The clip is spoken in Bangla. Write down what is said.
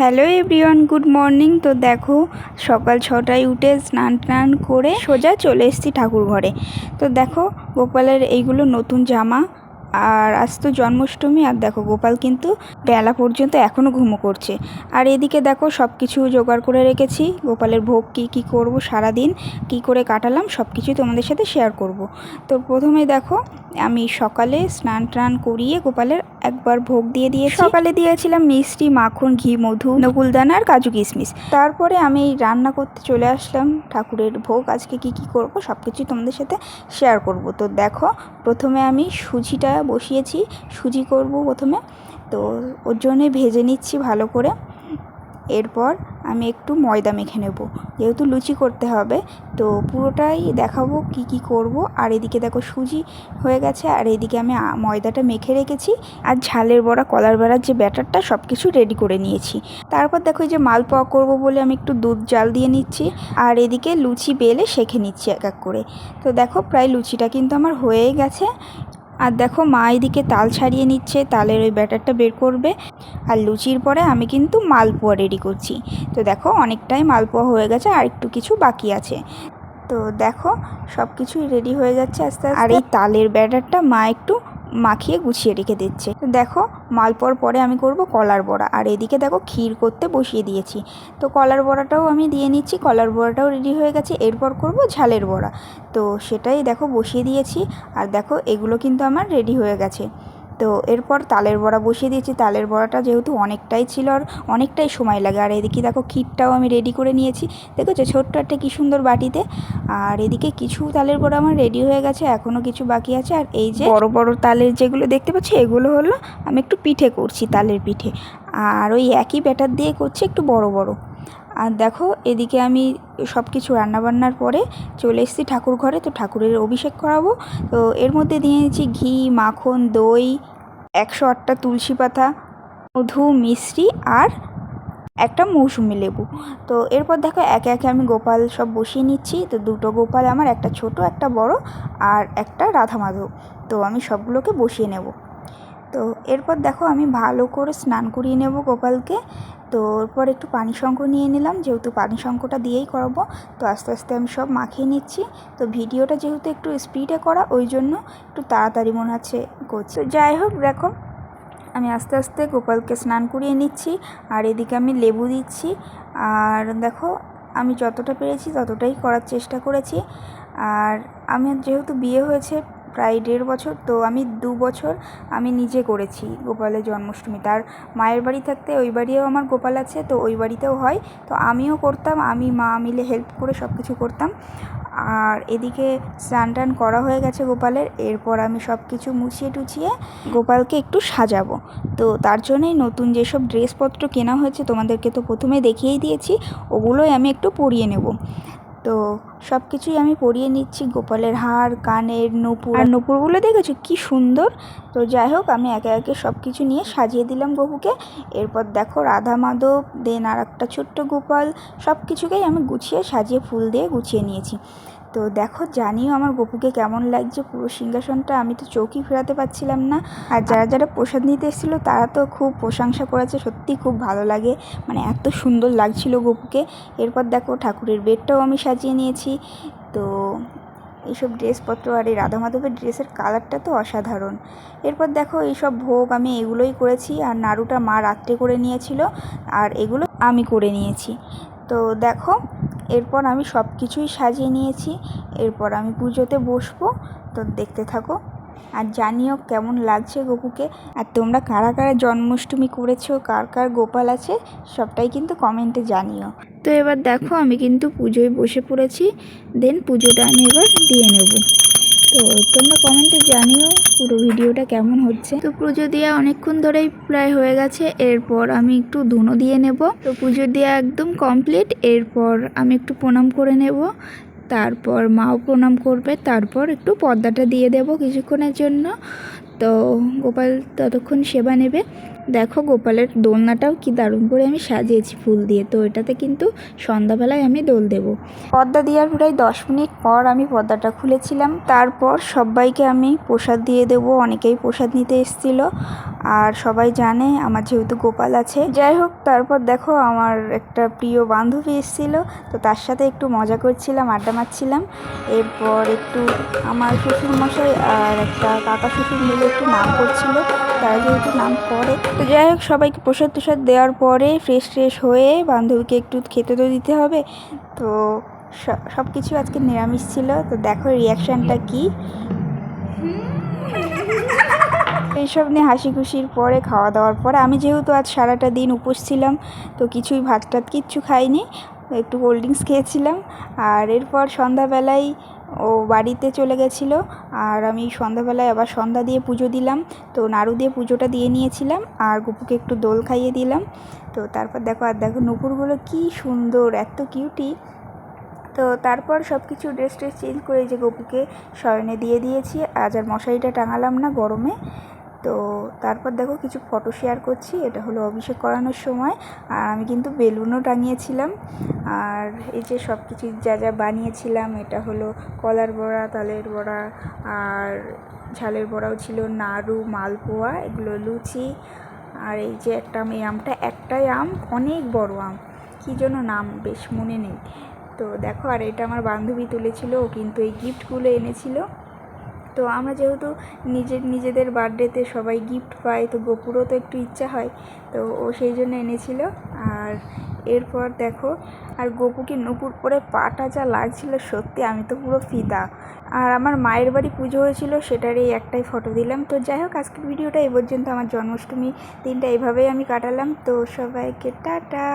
Hello everyone, good morning. তো দেখো, সকাল ছটায় উঠে স্নান টান করে সোজা চলে এসেছি ঠাকুর ঘরে। তো দেখো, গোপালের এইগুলো নতুন জামা, আর আজ তো জন্মাষ্টমী, আর দেখো গোপাল কিন্তু বেলা পর্যন্ত এখনও ঘুমো করছে। আর এদিকে দেখো সব কিছু জোগাড় করে রেখেছি। গোপালের ভোগ কী কী করব সারা দিন কী করে কাটালাম সব কিছুই তোমাদের সাথে শেয়ার করব। তো প্রথমে দেখো, আমি সকালে স্নান টান করিয়ে গোপালের একবার ভোগ দিয়ে দিয়ে সকালে দিয়েছিলাম মিষ্টি মাখন ঘি মধু নকুলদানা আর কাজু কিশমিশ। তারপরে আমি রান্না করতে চলে আসলাম ঠাকুরের ভোগ। আজকে কি কি করব সব কিছুই তোমাদের সাথে শেয়ার করব। তো দেখো প্রথমে আমি সুজিটা বসিয়েছি। সুজি করব প্রথমে। তো ওর জন্যে ভেজে নিচ্ছি ভালো করে। এরপর আমি একটু ময়দা মেখে নেব। যেহেতু লুচি করতে হবে, তো পুরোটাই দেখাবো কি কি করব। আর এদিকে দেখো সুজি হয়ে গেছে, আর এদিকে আমি ময়দাটা মেখে রেখেছি। আর ঝালের বড়া, কলার বড়ার যে ব্যাটারটা সব কিছু রেডি করে নিয়েছি। তারপর দেখো যে মালপোয়া করব বলে আমি একটু দুধ, জাল দিয়ে নিচ্ছি। আর এদিকে লুচি বেলে শেখে নিচ্ছি এক এক করে। তো দেখো প্রায় লুচিটা কিন্তু আমার হয়েই গেছে। আর দেখো মা এদিকে তাল ছাড়িয়ে নিচ্ছে, তালের ওই ব্যাটারটা বের করবে। আর লুচির পরে আমি কিন্তু মালপোয়া রেডি করছি। তো দেখো অনেকটাই মালপোয়া হয়ে গেছে, আর একটু কিছু বাকি আছে। তো দেখো সব কিছুই রেডি হয়ে যাচ্ছে আস্তে আস্তে। আর এই তালের ব্যাটারটা মা একটু মাখিয়ে গুছিয়ে রেখে দিচ্ছে। দেখো, মালপোয়ার পরে আমি করব কলার বড়া। আর এদিকে দেখো, ক্ষীর করতে বসিয়ে দিয়েছি। তো কলার বড়াটাও আমি দিয়ে নিচ্ছি। কলার বড়াটাও রেডি হয়ে গেছে। এরপর করব ঝালের বড়া। তো সেটাই দেখো বসিয়ে দিয়েছি। আর দেখো, এগুলো কিন্তু আমার রেডি হয়ে গেছে। তো এরপর তালের বড়া বসিয়ে দিয়েছি। তালের বড়াটা যেহেতু অনেকটাই ছিল আর অনেকটাই সময় লাগে। আর এদিকে দেখো ক্ষীরটাও আমি রেডি করে নিয়েছি। দেখেছ ছোট্ট একটা কী সুন্দর বাটিতে। আর এদিকে কিছু তালের বড়া আমার রেডি হয়ে গেছে। এখনও কিছু বাকি আছে। আর এই যে বড় বড় তালের যেগুলো দেখতে পাচ্ছি, এগুলো হলো আমি একটু পিঠে করছি তালের পিঠে। আর ওই একই ব্যাটার দিয়ে করছি একটু বড় বড়। আর দেখো, এদিকে আমি সব কিছু রান্নাবান্নার পরে চলে এসেছি ঠাকুর ঘরে, তো ঠাকুরের অভিষেক করাবো। তো এর মধ্যে দিয়ে নিয়েছি ঘি, মাখন, দই, একশো আটটা তুলসী পাতা, মধু, মিষ্টি আর একটা মৌসুমি লেবু। তো এরপর দেখো, একে একে আমি গোপাল সব বসিয়ে নিচ্ছি। তো দুটো গোপাল আমার, একটা ছোট, একটা বড় আর একটা রাধা মাধব। তো আমি সবগুলোকে বসিয়ে নেব। তো এরপর দেখো, আমি ভালো করে স্নান করিয়ে নেব গোপালকে। তো এরপর একটু পানি শঙ্খ নিয়ে নিলাম। যেহেতু পানি শঙ্খটা দিয়েই করাবো, তো আস্তে আস্তে আমি সব মাখিয়ে নিচ্ছি। তো ভিডিওটা যেহেতু একটু স্পিডে করা, ওই জন্য একটু তাড়াতাড়ি মনে হচ্ছে করছি। যাই হোক, দেখো, আমি আস্তে আস্তে গোপালকে স্নান করিয়ে নিচ্ছি আর এদিকে আমি লেবু দিচ্ছি। আর দেখো, আমি যতটা পেরেছি ততটাই করার চেষ্টা করেছি। আর আমি যেহেতু বিয়ে হয়েছে প্রায় দেড় বছর, তো আমি দু বছর আমি নিজে করেছি গোপালের জন্মাষ্টমী। তার মায়ের বাড়ি থাকতে ওই বাড়িও আমার গোপাল আছে, তো ওই বাড়িতেও হয়। তো আমিও করতাম, আমি, মা মিলে হেল্প করে সব কিছু করতাম। আর এদিকে স্নান টান করা হয়ে গেছে গোপালের, এরপর আমি সব কিছু মুছিয়ে টুছিয়ে গোপালকে একটু সাজাবো। তো তার জন্যই নতুন যেসব ড্রেসপত্র কেনা হয়েছে তোমাদেরকে তো প্রথমে দেখিয়েই দিয়েছি, ওগুলোই আমি একটু পরিয়ে নেব। তো সব কিছুই আমি পরিয়ে নিচ্ছি গোপালের হার, কানের নূপুর। আর নূপুরগুলো দেখেছ? কি সুন্দর। তো যাই হোক, আমি একে একে সব কিছু নিয়ে সাজিয়ে দিলাম গপুকে। এরপর দেখো রাধা মাধব, দেন আর একটা ছোট্ট গোপাল সব কিছুকেই আমি গুছিয়ে সাজিয়ে ফুল দিয়ে গুছিয়ে নিয়েছি। তো দেখো, জানিও আমার গপুকে কেমন লাগছে পুরো সিংহাসনটা। আমি তো চৌকি ফেরাতে পারছিলাম না। আর যারা যারা প্রসাদ নিতে এসেছিল, তারা তো খুব প্রশংসা করেছে। সত্যি খুব ভালো লাগে। মানে এত সুন্দর লাগছিল গপুকে। এরপর দেখো, ঠাকুরের বেডটাও আমি সাজিয়ে নিয়েছি। তো এইসব ড্রেসপত্র আর এই রাধা মাধবের ড্রেসের কালারটা তো অসাধারণ। এরপর দেখো, এইসব ভোগ আমি এগুলোই করেছি। আর নাড়ুটা মা রাত্রে করে নিয়েছিল। আর এগুলো আমি করে নিয়েছি। তো দেখো এরপর আমি সব কিছুই সাজিয়ে নিয়েছি। এরপর আমি পুজোতে বসবো। তো দেখতে থাকো। আর জানিও কেমন লাগছে গপুকে। আর তোমরা কারা কারা জন্মাষ্টমী করেছ, কার কার গোপাল আছে, সবটাই কিন্তু কমেন্টে জানিও। তো এবার দেখো আমি কিন্তু পুজোয় বসে পড়েছি। দেন পুজোটা আমি এবার দিয়ে নেব। তো তোমরা কমেন্টে জানিও পুরো ভিডিওটা কেমন হচ্ছে। তো পুজো দেওয়া অনেকক্ষণ ধরেই প্রায় হয়ে গেছে, এরপর আমি একটু ধুনো দিয়ে নেব। তো পুজো দেওয়া একদম কমপ্লিট এরপর আমি একটু প্রণাম করে নেব। তারপর মাও প্রণাম করবে, তারপর একটু পর্দাটা দিয়ে দেব কিছুক্ষণের জন্য। তো গোপাল ততক্ষণ সেবা নেবে। দেখো গোপালের দোলনাটাও কি দারুণ করে আমি সাজিয়েছি ফুল দিয়ে। তো এটাতে কিন্তু সন্ধ্যাবেলায় আমি দোল দেব। পর্দা দেওয়ার প্রায় দশ মিনিট পর আমি পর্দাটা খুলেছিলাম। তারপর সবাইকে আমি প্রসাদ দিয়ে দেব। অনেকেই প্রসাদ নিতে এসেছিল। আর সবাই জানে আমার যেহেতু গোপাল আছে। যাই হোক, তারপর দেখো আমার একটা প্রিয় বান্ধবী এসেছিল, তো তার সাথে একটু মজা করছিলাম, আড্ডা মারছিলাম। এরপর একটু আমার শ্বশুরমশাই আর একটা কাকা শ্বশুর মিলে একটু নাম করছিল, তারা যেহেতু নাম করে। তো যাই হোক, সবাইকে প্রসাদ টসাদ দেওয়ার পরে ফ্রেশ ট্রেশ হয়ে বান্ধবীকে একটু খেতে তো দিতে হবে। তো সব কিছু আজকে নিরামিষ ছিল, তো দেখো রিয়াকশানটা কী। এইসব নিয়ে হাসি খুশির পরে খাওয়া দাওয়ার পরে আমি যেহেতু আজ সারাটা দিন উপোস ছিলাম, তো কিছুই ভাত টাত কিচ্ছু খাইনি, একটু কোল্ড ড্রিঙ্কস খেয়েছিলাম। আর এরপর সন্ধ্যাবেলায় ও বাড়িতে চলে গেছিল, আর আমি সন্ধ্যাবেলায় আবার সন্ধ্যা দিয়ে পুজো দিলাম, তো নাড়ু দিয়ে পুজোটা দিয়ে নিয়েছিলাম, আর গুপুকে একটু দোল খাইয়ে দিলাম। তো তারপর দেখো, আর দেখো নুপুরগুলো কী সুন্দর, এত কিউটি। তো তারপর সব কিছু ড্রেস ট্রেস চেঞ্জ করে যে গপুকে শয়নে দিয়ে দিয়েছি, আজ আর মশারিটা টাঙালাম না গরমে। তো তারপর দেখো কিছু ফটো শেয়ার করছি। এটা হলো অভিষেক করানোর সময়। আর আমি কিন্তু বেলুনও টাঙিয়েছিলাম। আর এই যে সব কিছু যা যা বানিয়েছিলাম, এটা হলো কলার বড়া, তালের বড়া, আর ঝালের বড়াও ছিল নাড়ু, মালপোয়া, এগুলো লুচি। আর এই যে একটা আম, এই আমটা একটাই আম, অনেক বড় আম। কী জন্য নাম, বেশ মনে নেই। তো দেখো, আর এটা আমার বান্ধবী তুলেছিল, ও কিন্তু এই গিফটগুলো এনেছিল। তো আমরা যেহেতু নিজের, নিজেদের বার্থডেতে সবাই গিফট পাই, তো গোপুরও তো একটু ইচ্ছা হয়, তো ও সেই জন্য এনেছিল। আর এরপর দেখো, আর গোপুকে নুপুর পরে পাটা যা লাগছিল, সত্যি আমি তো পুরো ফিদা। আর আমার মায়ের বাড়ি পুজো হয়েছিল, সেটার এই একটাই ফটো দিলাম। তো যাই হোক, আজকের ভিডিওটা এই পর্যন্ত। আমার জন্মাষ্টমী দিনটা এইভাবেই আমি কাটালাম। তো সবাইকে টাটা!